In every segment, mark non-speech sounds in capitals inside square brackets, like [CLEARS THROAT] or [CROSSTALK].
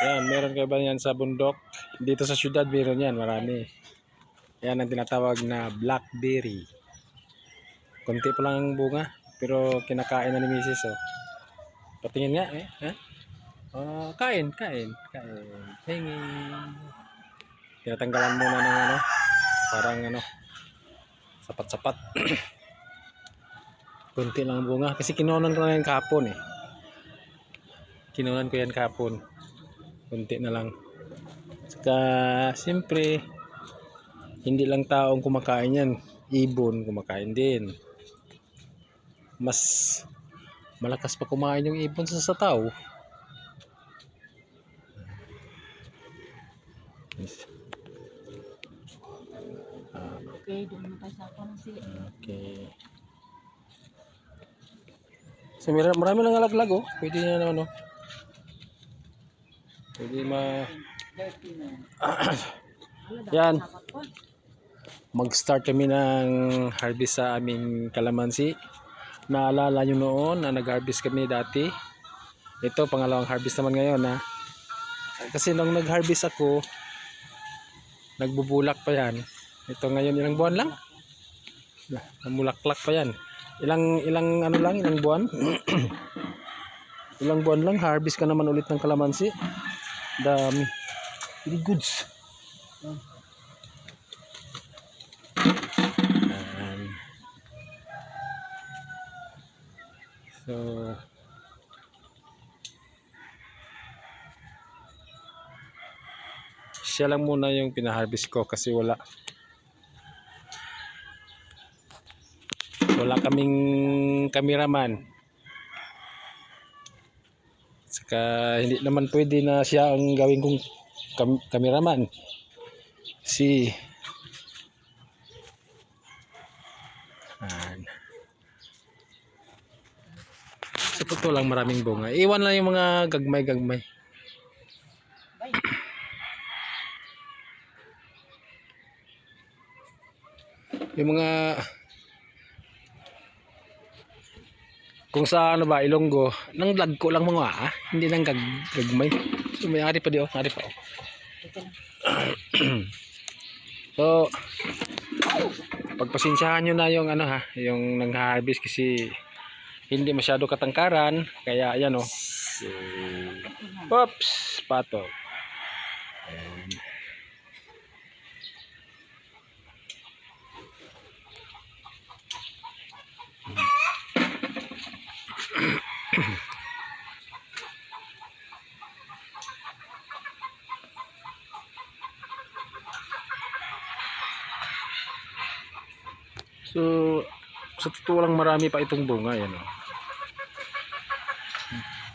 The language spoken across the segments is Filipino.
Yan, meron kayo ba yan sa bundok? Dito sa syudad, meron yan, marami. Yan ang tinatawag na blackberry. Kunti pa lang ang bunga, pero kinakain na ni Mrs. Oh. Patingin nga eh. Ha? Oh, kain, kain, kain. Hingin. Tinatanggalan muna ng ano, parang ano, sapat-sapat. [CLEARS THROAT] Kunti lang ang bunga. Kasi kinunan ko na yan kapon eh. Kinunan ko yan kapon. Kunti na lang. Saka, siyempre, hindi lang taong kumakain yan. Ibon kumakain din. Mas malakas pa kumain yung ibon sa sa tao. Yes. Okay, doon na tayo sa pangsi. Okay. So, mara- marami lang alaglag oh. Pwede na naman Pwede ma... [CLEARS THROAT] Yan. Mag-start kami ng harvest sa aming kalamansi. Naalala nyo noon na nag-harvest kami dati. Ito, pangalawang harvest naman ngayon ha. Kasi nung nag-harvest ako, nagbubulak pa yan. Ito ngayon, ilang buwan lang? Namulaklak pa yan. Ilang, ilang ano lang, ilang buwan? [CLEARS THROAT] ilang buwan lang, harvest ka naman ulit ng kalamansi. Dami. Really goods. Ayan. So, siya lang muna yung pinaharvest ko kasi wala wala kaming kameraman saka hindi naman pwede na siya ang gawin kong kam- kameraman si Ayan. Sa totoo lang maraming bunga. Iwan lang yung mga gagmay-gagmay. Yung mga kung sa ano ba Ilonggo, nang lagko lang mga ah, hindi lang gag gagmay. So may ari pa di oh, ari pa oh. [CLEARS THROAT] So pagpasensyahan nyo na yung ano ha, yung nang-harvest kasi hindi masyado katangkaran, kaya ayan oh. Oops, pato. So, sa totoo lang marami pa itong bunga yan oh.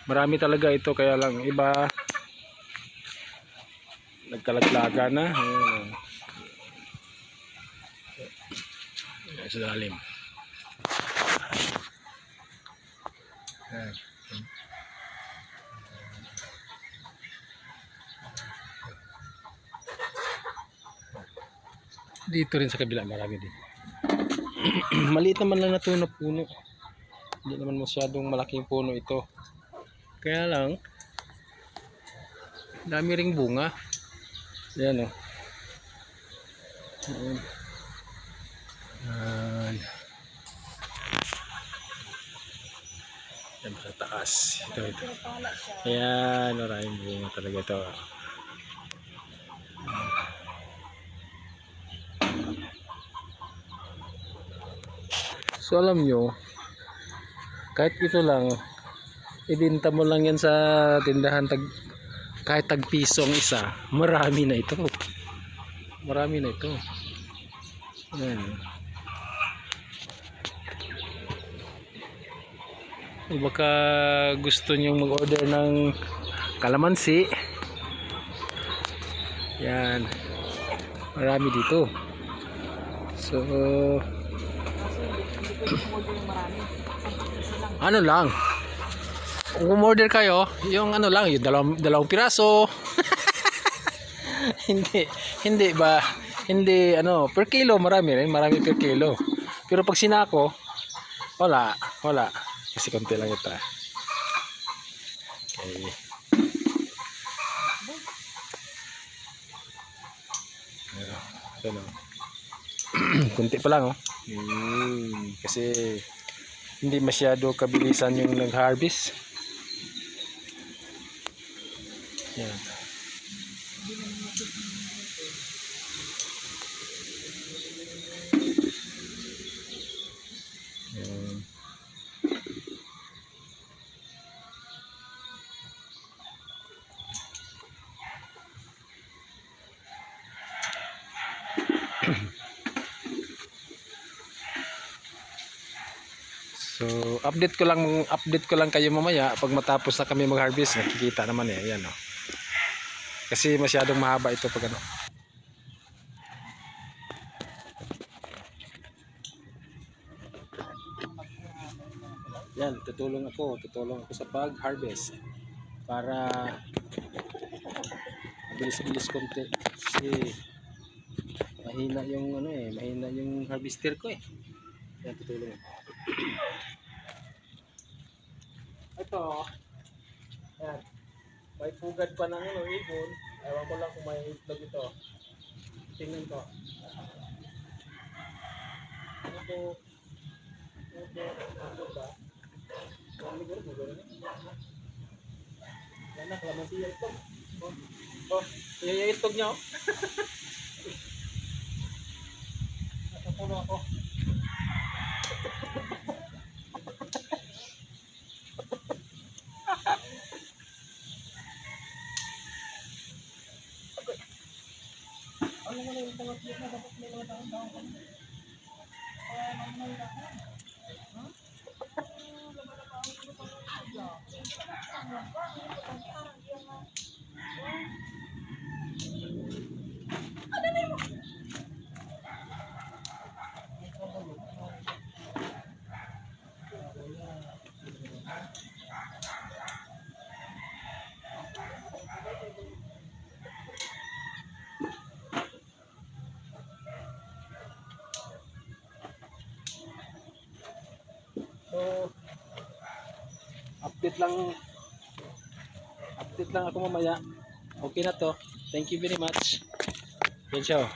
Marami talaga ito kaya lang iba nagkalaglaga na. Ayan, oh. Sa lalim. Dito rin sa kabila marami din. [CLEARS THROAT] maliit naman lang na ito na puno. Hindi naman masyadong malaking puno ito. Kaya lang, dami ring bunga. Yan o. Ayan. Ayan. Yan sa taas. Ito, ito. Ayan, maraming bunga talaga ito. So alam nyo, kahit ito lang, ibinta mo lang yan sa tindahan tag, kahit tag piso ang isa, marami na ito. Marami na ito. Ayan. O baka gusto nyong mag-order ng kalamansi. Yan. Marami dito. So, ano lang? Kung umorder kayo yung ano lang yung dalawang, dalawang piraso. [LAUGHS] Hindi hindi ba hindi ano per kilo marami rin marami per kilo. Pero pag sinako wala wala. Kasi konti lang ito ah. okay. Ano oh. [CLEARS THROAT] konti pa lang oh. Hmm, kasi hindi masyado kabilisan yung nag-harvest. Yan. So, update ko lang update ko lang kayo mamaya pag matapos na kami mag-harvest, nakikita naman eh, ayan oh. Kasi masyadong mahaba ito pag ano. Yan, tutulong ako, tutulong ako sa pag-harvest para bilis-bilis konti kasi mahina yung ano eh, mahina yung harvester ko eh. Yan, tutulong ako. Ito, yan. May pugad pa ng ano, ibon. Ewan ko lang kung may itlog ito. Tingnan ko. Ano po? Ano po? Ano ba? Ano ba? Ano ba? Yan na, kalamansi yung itlog. Oh, oh, yung itlog niya oh. [LAUGHS] Nasa puno ako. Ano mo na yung mga tiyok na dapat So, update lang update lang ako mamaya. Okay na to. Thank you very much. Yan siya.